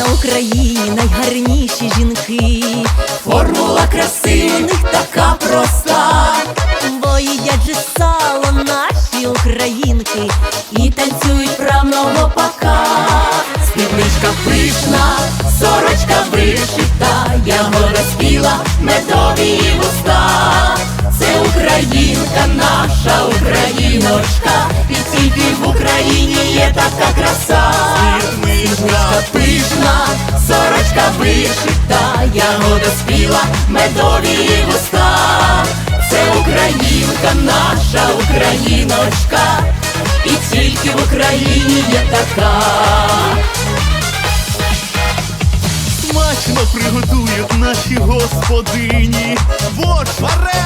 на Україні найгарніші жінки. Формула краси У них така проста, бо їдять же сало наші І тільки в Україні є така краса. Спідничка пишна, сорочка вишита, ягода спіла, медові вуста. Це Українка, наша Україночка, і тільки в Україні є така. Смачно приготують наші господині Борщ, вареники,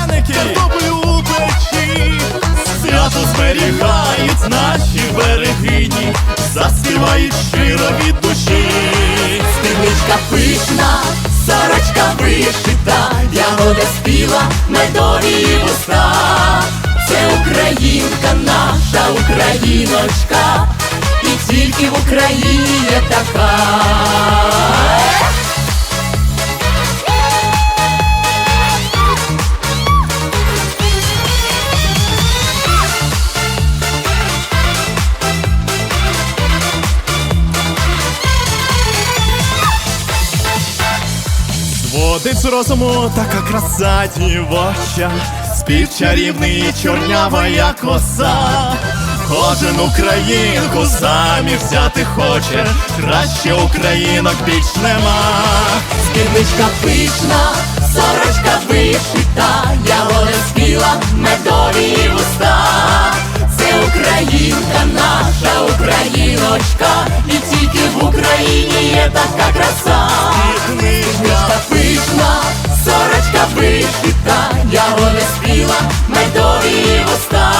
зберігають наші берегині Заспівають щиро від душі Спідничка пишна, сорочка вишита, ягода спіла, медові вуста. Це Українка, наша Україночка, і тільки в Україні є така. Зводить з розуму така краса дівоча. Спів чарівний, чорнява як коса. Кожен українку самі взяти хоче. Краще українок більш нема. Спідничка пишна, сорочка вишита, ягода спіла, медові вуста. Вишита, ягода спіла, медові її вуста.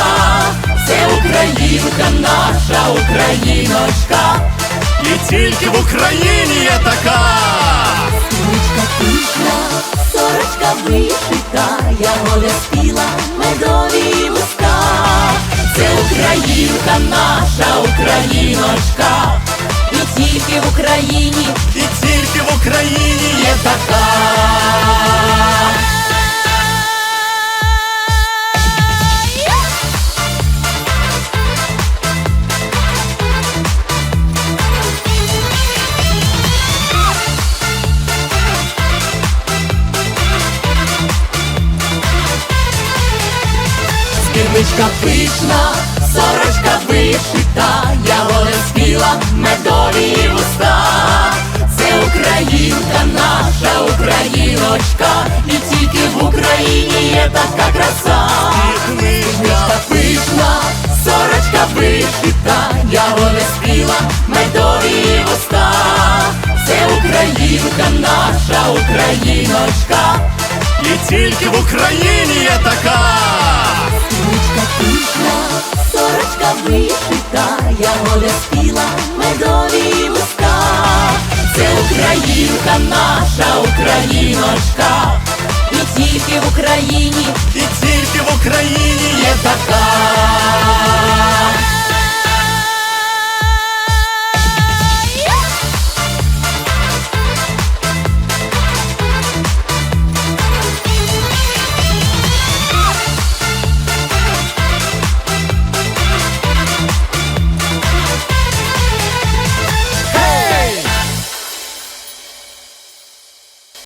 Це Українка, наша Україночка. І тільки в Україні є така Ручка пишна, сорочка вишита, ягода спіла, медові вуста. Це Українка, наша Україночка, і тільки в Україні І тільки в Україні є така. Спідничка пишна, сорочка вишита, ягода спіла, медові вуста. Це Українка, наша Україночка, і тільки в Україні є така краса. Спідничка пишна, сорочка вишита, ягода спіла, медові вуста. Це Українка, наша Україночка. І тільки в Україні є така ягода спіла, медові вуста. Це Українка, наша Україночка, і тільки в Україні І тільки в Україні є така.